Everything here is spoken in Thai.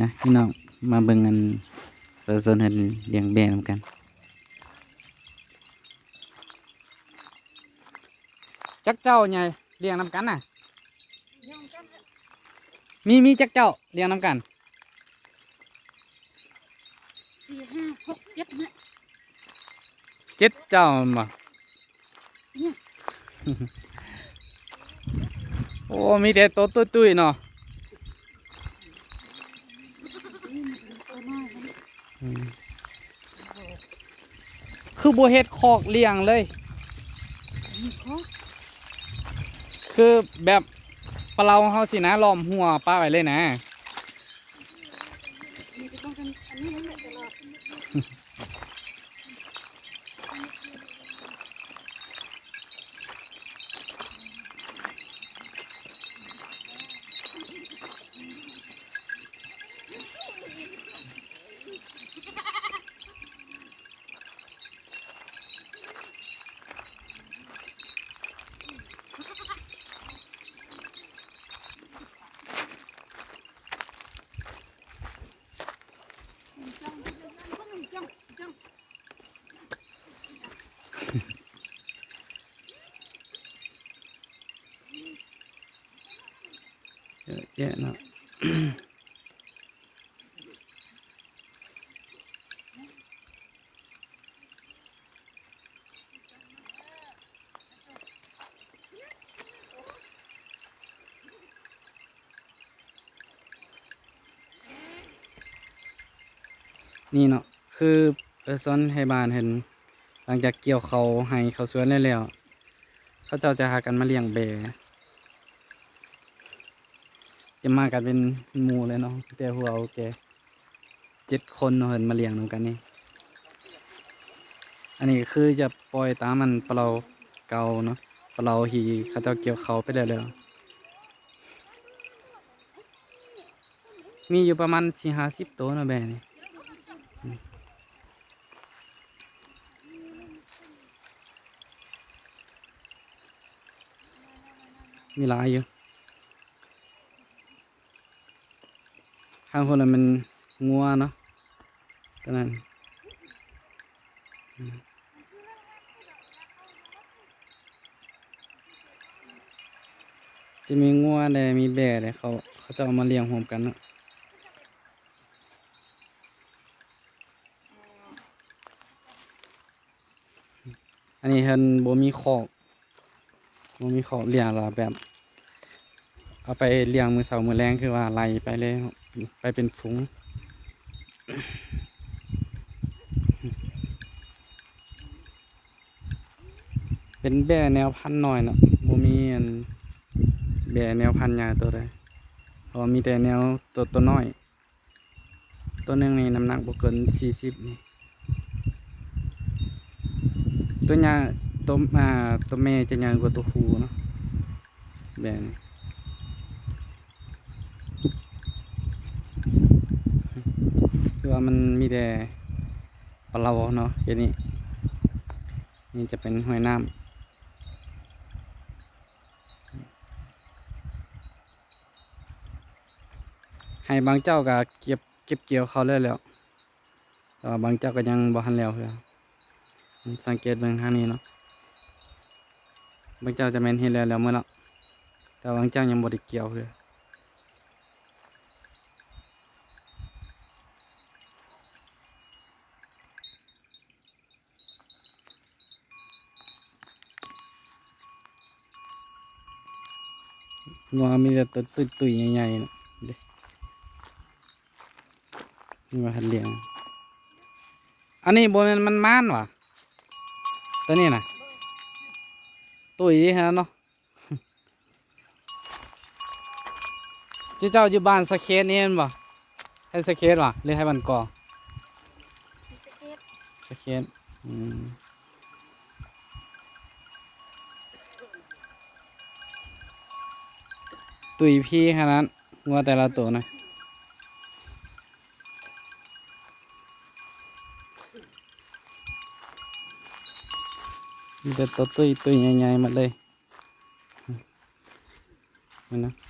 นะพี่น้องมาเบิ่งกันเปิดโซนเห็นเลี้ยงแบะนำกันจักเจ้าใหญ่เลี้ยงนำกันน่ะมีมีจักเจ้าเลี้ยงนำกันสี่ห้าหกเจ็ดเนี่ยเจ็ดเจ้าบ่เนี่ยโอ้มีแต่โตวตุ้ยๆเนาะ ตัวน้อยมัน อืม คือบัวเห็ดคอกเลี้ยงเลย คือแบบปลาเราเขาสินะล้อมหัวป้าไว้เลยนะ เยอะแยะนะนี่เนาะคือเออซ้อนให้บานเห็น หลังจากเกี่ยวเขาให้เขาสวนแล้วแล้วเขาเจ้าจะหากันมาเลี้ยงแบะ จะมากันเป็นหมู่เลยเนาะแต่หัวโอเคเจ็ดคนเนาะเห็นมาเลี้ยงนำกันนี่ อันนี้คือจะปล่อยตามมันปลาเราเก่าเนาะปลาเราหีเขาเจ้าเกี่ยวเขาไปแล้วแล้วมีอยู่ประมาณสี่ห้าสิบตัวเนาะแบะนี่มีหลายอยู่างคนนั้นมันงัวเนาะตัวนั้นจะมีงัวแต่มีแบะแต่เขาเขาจะเอามาเลี้ยงรวมกันเนาะอันนี้เห็นบ่มีคอกมันมีของเลี้ยงละแบบ เอาไปเลี้ยงมือเสามือแรงคือว่าไล่ไปเลยครับ ไปเป็นฝูงเป็นแบ่แนวพันธุ์น้อยเนาะบ่มีอันแบ่แนวพันธุ์ใหญ่ตัวใดพราะว่ามีแต่แนวตัวตัวน้อย ตัวหนึงนี่น้ำหนักบ่เกิน40นี่ตัวใหญ่ตัวอ่าตัวแม่จะใหญ่กว่าตัวผู้เนาะแบ่นี่ คือว่ามันมีแต่ปลาเราเนาะอย่างนี้ นี่จะเป็นห้วยน้ำให้บางเจ้าก็เก็บเก็บเกี่ยวเขาเลยแล้วแต่ว่าบางเจ้าก็ยังบ่ทันแล้วคือสังเกตเบิ่งทางนี้เนาะ บางเจ้าจะแมนเฮ็ดแล้วแล้วเมื่อละแต่บางเจ้ายังบ่ได้เกี่ยวคือ งัวมีแต่ตัวตุยๆใหญ่ๆเนาะเด้นี่ว่าหัดเลี้ยง อันนี้บนมันมันม่านว่ะตัวนี้นะตุยดีฮะเนาะเจ้าเจ้าอยู่บ้านสะเคสนี่เห็นบ่ให้สะเคสว่ะหรือให้บันกอมีสเก็ตสะเคสอืม ตุยพี่ขนาดงัวแต่ละตัวนะมีแต่ตัวตุยตุ้ยใหญ่ๆหมดเลยนะ